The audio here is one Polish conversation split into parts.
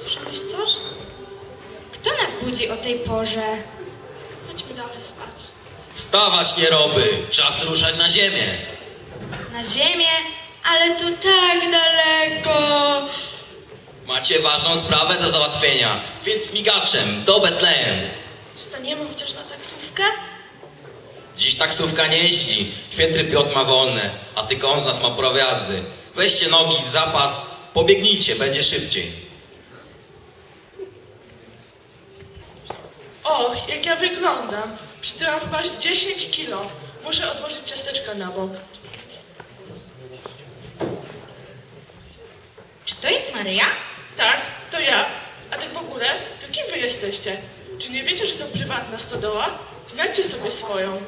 Słyszałeś coś? Kto nas budzi o tej porze? Chodźmy dalej spać. Wstawać nie roby, czas ruszać na ziemię. Na ziemię? Ale tu tak daleko. Macie ważną sprawę do załatwienia, więc migaczem do Betlejem. Staniemy chociaż na taksówkę? Dziś taksówka nie jeździ, święty Piotr ma wolne, a tylko on z nas ma prawo jazdy. Weźcie nogi, zapas, pobiegnijcie, będzie szybciej. Och, jak ja wyglądam. Przytyłam chyba z 10 kilo. Muszę odłożyć ciasteczka na bok. Czy to jest Maryja? Tak, to ja. A tak w ogóle, to kim wy jesteście? Czy nie wiecie, że to prywatna stodoła? Znajdźcie sobie swoją.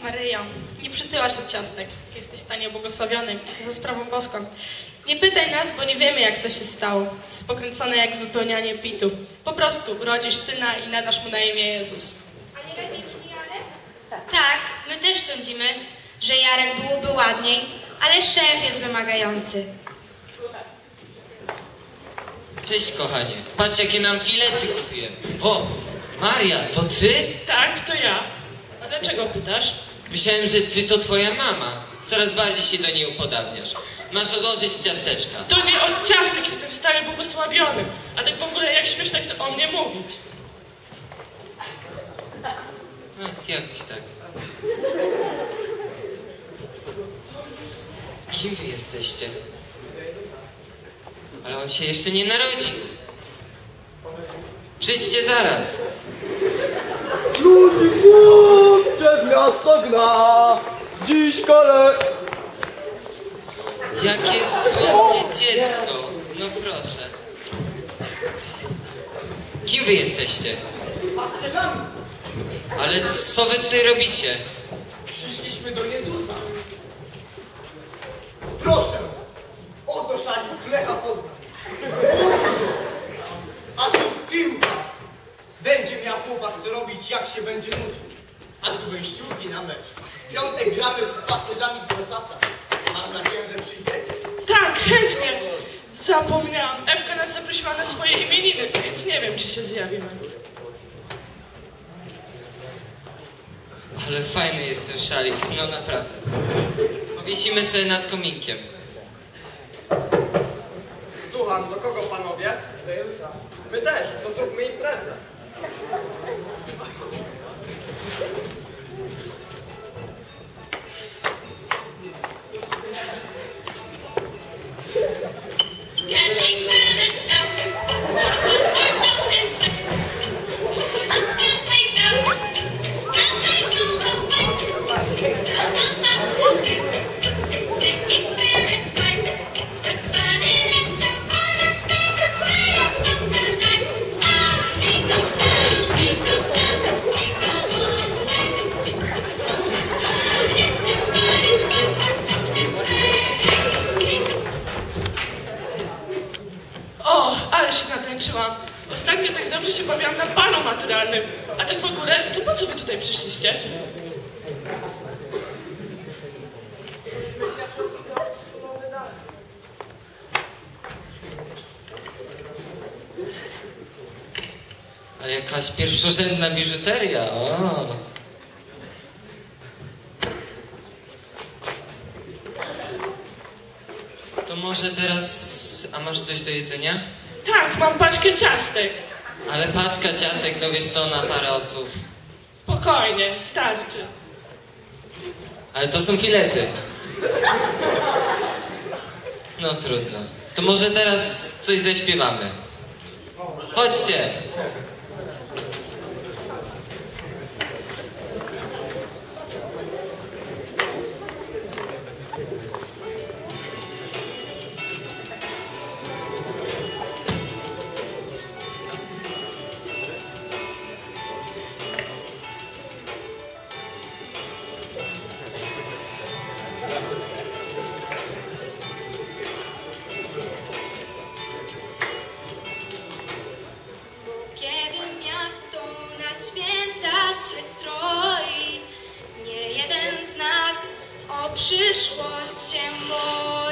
Maryjo, nie przytyłaś od ciastek. Jesteś w stanie błogosławionym i to za sprawą boską. Nie pytaj nas, bo nie wiemy, jak to się stało. Spokręcone jak wypełnianie pitu. Po prostu urodzisz syna i nadasz mu na imię Jezus. A nie lepiej brzmi Jarek? Tak, my też sądzimy, że Jarek byłoby ładniej, ale szef jest wymagający. Cześć kochanie, patrz jakie nam filety kupiłem. O, Maria, to ty? Tak, to ja. A dlaczego pytasz? Myślałem, że ty to twoja mama. Coraz bardziej się do niej upodabniasz. Masz odłożyć ciasteczka. To nie od ciastek jestem stary błogosławiony. A tak w ogóle jak śmiesz tak to o mnie mówić? No, jakoś tak. Kim wy jesteście? Ale on się jeszcze nie narodził. Przyjdźcie zaraz. Ludzi głód przez miasto gna. Dziś kole... Jakie słodkie dziecko. No proszę. Kim wy jesteście? Pasterzami Ale co wy tutaj robicie? przyszliśmy do Jezusa. Proszę, oto szalik Lecha Poznań. A tu piłka. Będzie miał chłopak co robić, jak się będzie nudził. A tu wejściówki na mecz. W piątek gramy z pasterzami z Wrocławca. Mam nadzieję, że przyjdziecie. Tak, chętnie. Zapomniałam. Ewka nas zaprosiła na swoje imieniny, więc nie wiem, czy się zjawimy. Ale fajny jest ten szalik, no naprawdę. Powiesimy sobie nad kominkiem. Słucham, do kogo panowie? My też, to zróbmy imprezę. Dobrze się bawiłam na balu maturalnym. A tak w ogóle, to po co wy tutaj przyszliście? Ale jakaś pierwszorzędna biżuteria, o. To może teraz... A masz coś do jedzenia? Tak, mam paczkę ciastek. Ale paczka ciastek, no wiesz co, na parę osób. Spokojnie, starczy. Ale to są filety. No trudno. To może teraz coś zaśpiewamy. Chodźcie. Nie jeden z nas o przyszłość się boi.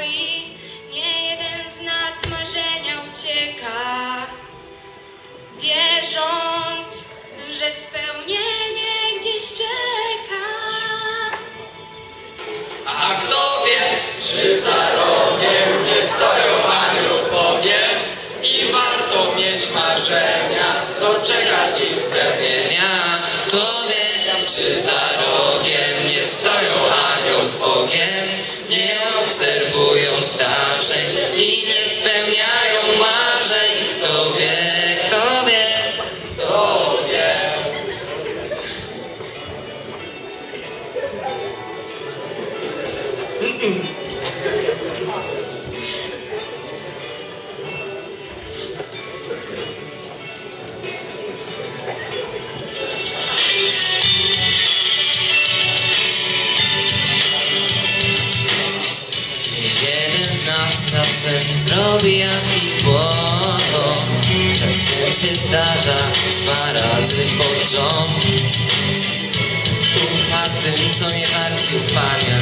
Się zdarza dwa razy pod rząd Ufa tym, co nie warci ufania